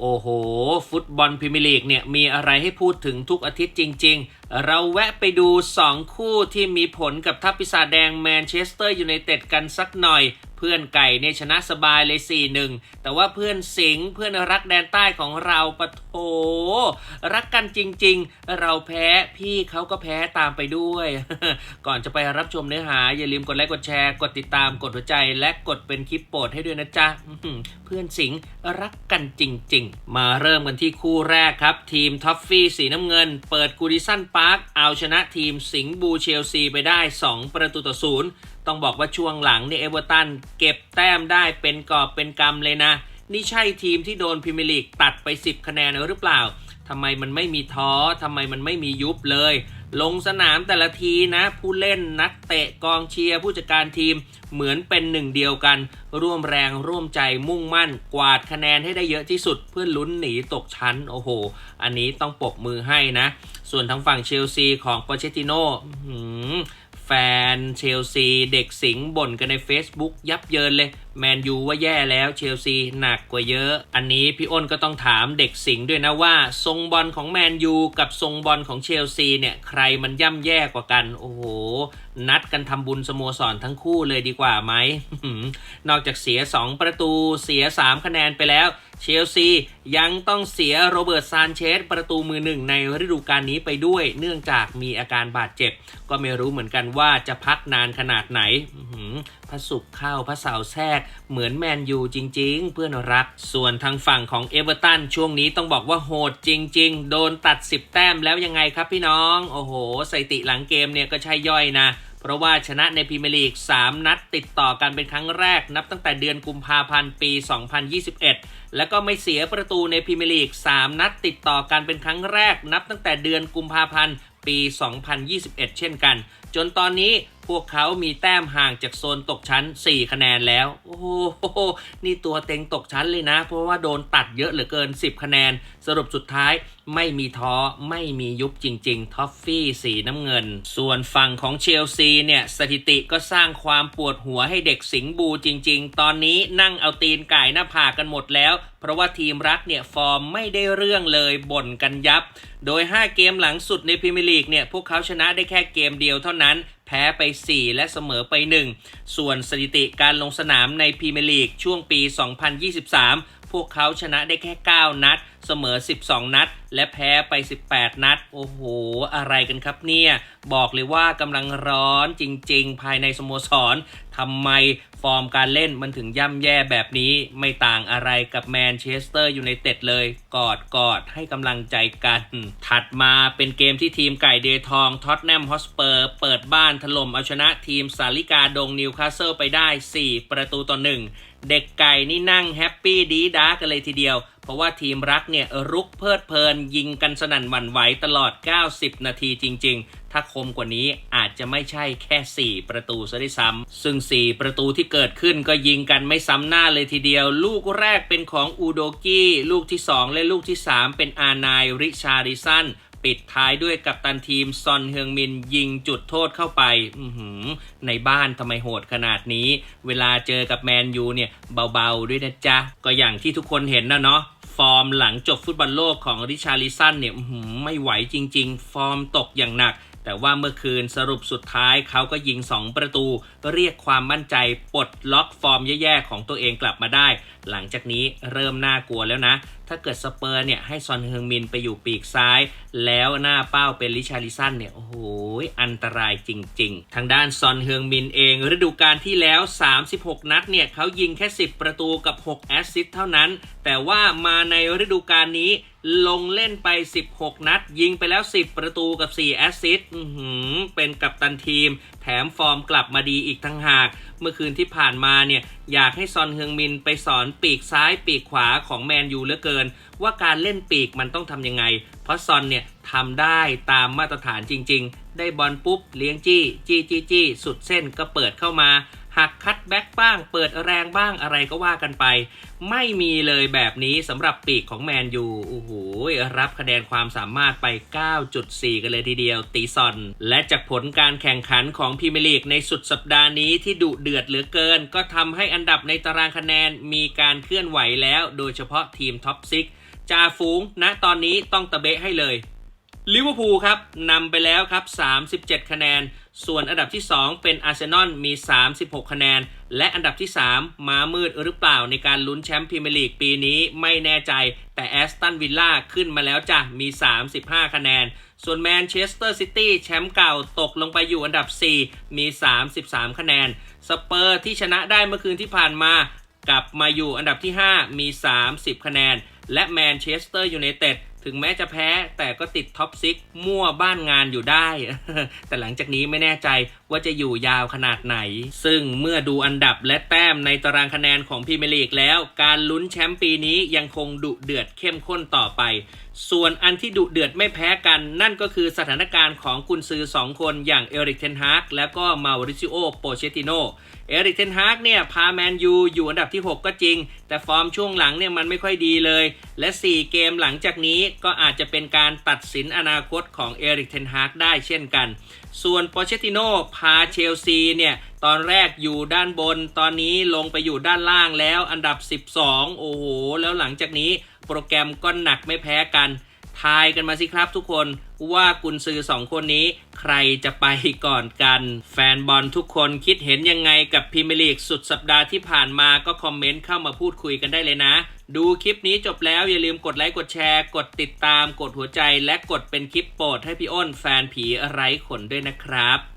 โอ้โห ฟุตบอลพรีเมียร์ลีกเนี่ย มีอะไรให้พูดถึงทุกอาทิตย์จริง ๆ เราแวะไปดู 2 คู่ที่มีผลกับทัพปีศาจแดงแมนเชสเตอร์ยูไนเต็ดกันสักหน่อย พื่อนไก่เนี่ยชนะสบายเลย 4-1 แต่ว่าเพื่อนสิงห์เพื่อนรักแดนใต้ของเราปะโถรักกันจริง ๆ เราแพ้พี่เขาก็แพ้ตามไปด้วย ก่อนจะไปรับชมเนื้อหา อย่าลืมกดไลค์กดแชร์กดติดตามกดหัวใจและกดเป็นคลิปโปรดให้ด้วยนะจ๊ะเพื่อนสิงห์รักกันจริง ๆ มาเริ่มกันที่คู่แรกครับ ทีมท็อฟฟี่สีน้ำเงิน เปิดกูดิสันพาร์คเอาชนะทีมสิงห์บูเชลซีไปได้ 2 ประตูต่อศูนย์ ต้องบอกว่าช่วงหลังนี่เอเวอร์ตันเก็บแต้มได้เป็นกอบเป็นกำเลยนะ นี่ใช่ทีมที่โดนพรีเมียร์ลีกตัดไป 10 คะแนนหรือเปล่าทำไมมันไม่มีท้อทำไมมันไม่มียุบเลย ลงสนามแต่ละทีนะ ผู้เล่นนักเตะกองเชียร์ผู้จัดการทีมเหมือนเป็นหนึ่งเดียวกัน ร่วมแรงร่วมใจมุ่งมั่น กวาดคะแนนให้ได้เยอะที่สุดเพื่อลุ้นหนีตกชั้น โอ้โห อันนี้ต้องปบมือให้นะ ส่วนทางฝั่งเชลซีของปอเชติโน่ แฟนเชลซี เด็กสิงห์บ่นกันใน Facebook ยับเยินเลย แมนยูว่าแย่แล้วเชลซีหนักกว่าเยอะ อันนี้พี่อ้นก็ต้องถามเด็กสิงห์ด้วยนะว่า ทรงบอลของแมนยูกับทรงบอลของเชลซีเนี่ยใครมันย่ำแย่กว่ากัน โอ้โห นัดกันทำบุญสโมสรทั้งคู่เลยดีกว่าไหม นอกจากเสีย 2 ประตูเสีย 3 คะแนนไปแล้วเชลซียังต้องเสียโรเบิร์ตซานเชสประตูมือหนึ่งในฤดูกาลนี้ไปด้วย เนื่องจากมีอาการบาดเจ็บ ก็ไม่รู้เหมือนกันว่าจะพักนานขนาดไหนอื้อหือพระสุขเข้าพระเสาแทรกเหมือนแมนยูจริง ๆ เพื่อนรัก ส่วนทางฝั่งของเอเวอร์ตันช่วงนี้ต้องบอกว่าโหดจริง ๆ โดนตัด 10 แต้มแล้วยังไงครับพี่น้อง โอ้โหสถิติหลังเกมเนี่ยก็ใช่ย่อยนะเพราะว่าชนะในพรีเมียร์ลีก 3 นัดติดต่อกันเป็นครั้งแรก นับตั้งแต่เดือนกุมภาพันธ์ปี 2021 แล้วก็ไม่เสียประตูในพรีเมียร์ลีก 3 นัดติดต่อกันเป็นครั้งแรก นับตั้งแต่เดือนกุมภาพันธ์ปี 2021 เช่นกัน จนตอนนี้ พวกเขามีแต้มห่างจากโซนตกชั้น 4 คะแนนแล้ว โอ้โห นี่ตัวเต็งตกชั้นเลยนะ เพราะว่าโดนตัดเยอะเหลือเกิน 10 คะแนน สรุปสุดท้ายไม่มีท้อ ไม่มียุบจริง ๆ ท็อฟฟี่สีน้ำเงิน ส่วนฝั่งของเชลซีเนี่ย สถิติก็สร้างความปวดหัวให้เด็กสิงบูจริง ๆ ตอนนี้นั่งเอาตีนไก่หน้าผากกันหมดแล้ว เพราะว่าทีมรักเนี่ย ฟอร์มไม่ได้เรื่องเลยบ่นกันยับ โดย 5 เกมหลังสุดในพรีเมียร์ลีกเนี่ยพวกเขาชนะได้แค่เกมเดียวเท่านั้น แพ้ไป 4 และเสมอไป 1 ส่วนสถิติการลงสนามในพรีเมียร์ลีกช่วงปี 2023 พวกเขาชนะได้แค่ 9 นัด เสมอ 12 นัด และแพ้ไป 18 นัด โอ้โห อะไรกันครับเนี่ย บอกเลยว่ากำลังร้อนจริง ๆ ภายในสโมสรทำไมฟอร์มการเล่นมันถึงย่ำแย่แบบนี้ไม่ต่างอะไรกับแมนเชสเตอร์ยูไนเต็ดเลย กอดกอดให้กำลังใจกัน ถัดมาเป็นเกมที่ทีมไก่เดทองท็อตแนมฮอสเปอร์เปิดบ้านถล่มเอาชนะทีมสาลิกาดงนิวคาสเซิลไปได้ 4 ประตูต่อ1 เด็กไก่นี่นั่งแฮปปี้ดีดากันเลยทีเดียว เพราะว่าทีมรักเนี่ยรุกเพลิดเพลิน ยิงกันสนั่นหวั่นไหวตลอด 90 นาทีจริง ๆ ถ้าคมกว่านี้อาจจะไม่ใช่แค่ 4 ประตูซะด้วยซ้ำซึ่ง 4 ประตูที่เกิดขึ้นก็ยิงกันไม่ซ้ำหน้าเลยทีเดียว ลูกแรกเป็นของอูโดกี้ ลูกที่ 2 และลูกที่ 3 เป็นอานายริชาริสัน ปิดท้ายด้วยกัปตันทีมซอนเฮืองมินยิงจุดโทษเข้าไปในบ้านทำไมโหดขนาดนี้ เวลาเจอกับแมนยูเนี่ยเบาๆด้วยนะจ๊ะ ก็อย่างที่ทุกคนเห็นนะเนาะฟอร์มหลังจบฟุตบอลโลกของริชาริสันเนี่ยหือไม่ไหวจริง ๆ ฟอร์มตกอย่างหนัก แต่ว่าเมื่อคืนสรุปสุดท้ายเขาก็ยิง 2 ประตู เรียกความมั่นใจปลดล็อกฟอร์มแย่ๆของตัวเองกลับมาได้ หลังจากนี้เริ่มน่ากลัวแล้วนะถ้าเกิดสเปอร์เนี่ยให้ซอนเฮงมินไปอยู่ปีกซ้าย แล้วหน้าเป้าเป็นลิชาริสันเนี่ย โอ้โห อันตรายจริง ๆ ทางด้านซอนเฮงมินเองฤดูกาลที่แล้ว 36 นัดเนี่ยเขายิงแค่ 10 ประตูกับ 6 แอสซิสต์เท่านั้น แต่ว่ามาในฤดูกาลนี้ลงเล่นไป 16 นัด ยิงไปแล้ว 10 ประตูกับ 4 แอสซิสต์เป็นกัปตันทีม แถมฟอร์มกลับมาดีอีกทั้งหาก มื่อคืนที่ผ่านมาเนี่ยอยากให้ซอนเฮืองมินไปสอนปีกซ้ายปีกขวาของแมนยูเหลือเกิน ว่าการเล่นปีกมันต้องทำยังไง เพราะซอนเนี่ยทำได้ตามมาตรฐานจริง ๆ ได้บอลปุ๊บเลี้ยงจี้จี้จี้จี้สุดเส้นก็เปิดเข้ามา หักคัดแบ็กบ้าง เปิดแรงบ้างอะไรก็ว่ากันไป ไม่มีเลยแบบนี้สำหรับปีกของแมนยูโอ้โหรับคะแนนความสามารถไป 9.4 กันเลยทีเดียว ตีซอน และจากผลการแข่งขันของพรีเมียร์ลีกในสุดสัปดาห์นี้ที่ดุเดือดเหลือเกิน ก็ทำให้อันดับในตารางคะแนนมีการเคลื่อนไหวแล้ว โดยเฉพาะทีมท็อปซิกจ่าฝูงณตอนนี้ต้องตะเบะให้เลยลิเวอร์พูลครับนำไปแล้วครับ 37 คะแนน ส่วนอันดับที่ 2 เป็นอาร์เซนอลมี 36 คะแนน และอันดับที่ 3มามืดหรือเปล่าในการลุ้นแชมป์พรีเมียร์ลีกปีนี้ไม่แน่ใจ แต่แอสตันวิลล่าขึ้นมาแล้วจ้ะมี 35 คะแนน ส่วนแมนเชสเตอร์ซิตี้แชมป์เก่าตกลงไปอยู่อันดับ 4 มี 33 คะแนน สเปอร์ที่ชนะได้เมื่อคืนที่ผ่านมา กลับมาอยู่อันดับที่ 5 มี 30 คะแนน และแมนเชสเตอร์ยูไนเต็ด ถึงแม้จะแพ้แต่ก็ติดท็อปซิกมั่วบ้านงานอยู่ได้ แต่หลังจากนี้ไม่แน่ใจว่าจะอยู่ยาวขนาดไหน ซึ่งเมื่อดูอันดับและแต้มในตารางคะแนนของพรีเมียร์ลีกแล้ว การลุ้นแชมป์ปีนี้ยังคงดุเดือดเข้มข้นต่อไป ส่วนอันที่ดุเดือดไม่แพ้กัน นั่นก็คือสถานการณ์ของกุนซือสองคนอย่างเอริกเทนฮากและก็มาริซิโอโปเชติโนเอริกเทนฮากเนี่ยพาแมนยูอยู่อันดับที่ 6 ก็จริง แต่ฟอร์มช่วงหลังเนี่ยมันไม่ค่อยดีเลย และ 4 เกมหลังจากนี้ก็อาจจะเป็นการตัดสินอนาคตของเอริกเทนฮากได้เช่นกัน ส่วนโปเชติโนพาเชลซีเนี่ยตอนแรกอยู่ด้านบน ตอนนี้ลงไปอยู่ด้านล่างแล้วอันดับ 12 โอ้โห แล้วหลังจากนี้ โปรแกรมก็หนักไม่แพ้กัน ทายกันมาสิครับทุกคนว่ากุนซือสองคนนี้ ใครจะไปก่อนกัน แฟนบอลทุกคนคิดเห็นยังไงกับพรีเมียร์ลีกสุดสัปดาห์ที่ผ่านมาก็คอมเมนต์เข้ามาพูดคุยกันได้เลยนะ ดูคลิปนี้จบแล้วอย่าลืมกดไลค์กดแชร์ กดติดตาม กดหัวใจ และกดเป็นคลิปโปรดให้พี่อ้นแฟนผีไร้ขนด้วยนะครับ